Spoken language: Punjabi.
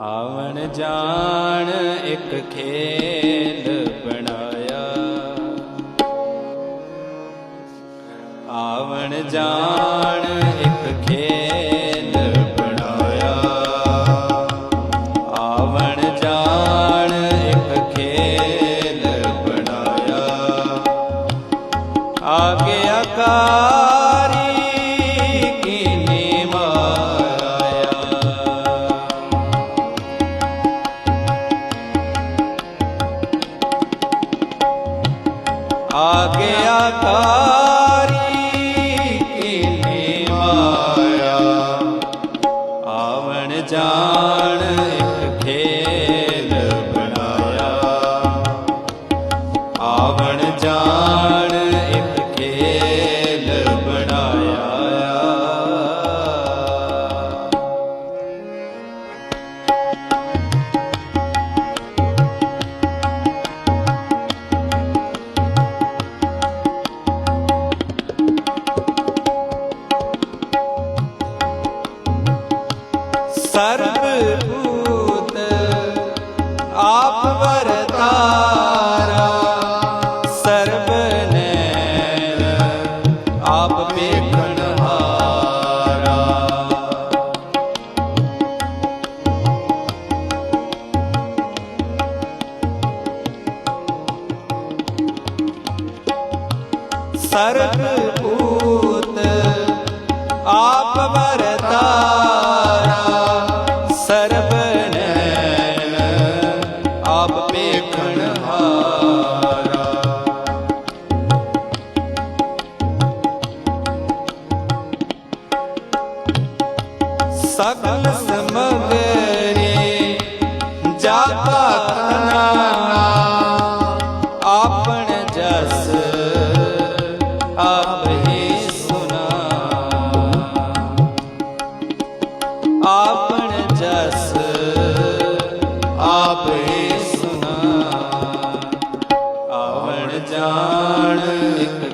ਆਵਣ ਜਾਣ ਇੱਕ ਖੇਲ ਬਣਾਇਆ। ਆਵਣ ਜਾਣ ਇੱਕ ਖੇਲ ਬਣਾਇਆ। ਆਵਣ ਜਾਣ ਇੱਕ ਖੇਲ ਬਣਾਇਆ। ਆਗਿਆਕਾਰੀ ਕੀਨੀ ਆਗਿਆਕਾਰੀ ਕੀਨੀ ਮਾਇਆ। ਆਵਣ ਜਾ ਸਰਬ ਭੂਤ ਆਪ ਵਰਤਾਰਾ ਸਰਬ ਨੈਣ ਆਪ ਵੇਖਣ ਹਾਰਾ। ਸਰਬ ਭੂਤ ਸਗਲ ਸਮਗਰੇ, ਜਾਪਾ ਕਨਾਨਾ ਆਪਣ ਜਸ, ਆਪ ਹੀ ਸੁਨਾ। ਆਪਣ ਜਸ, ਆਪ ਹੀ ਸੁਨਾ। ਆਵਣ ਜਾਣ ਇੱਕ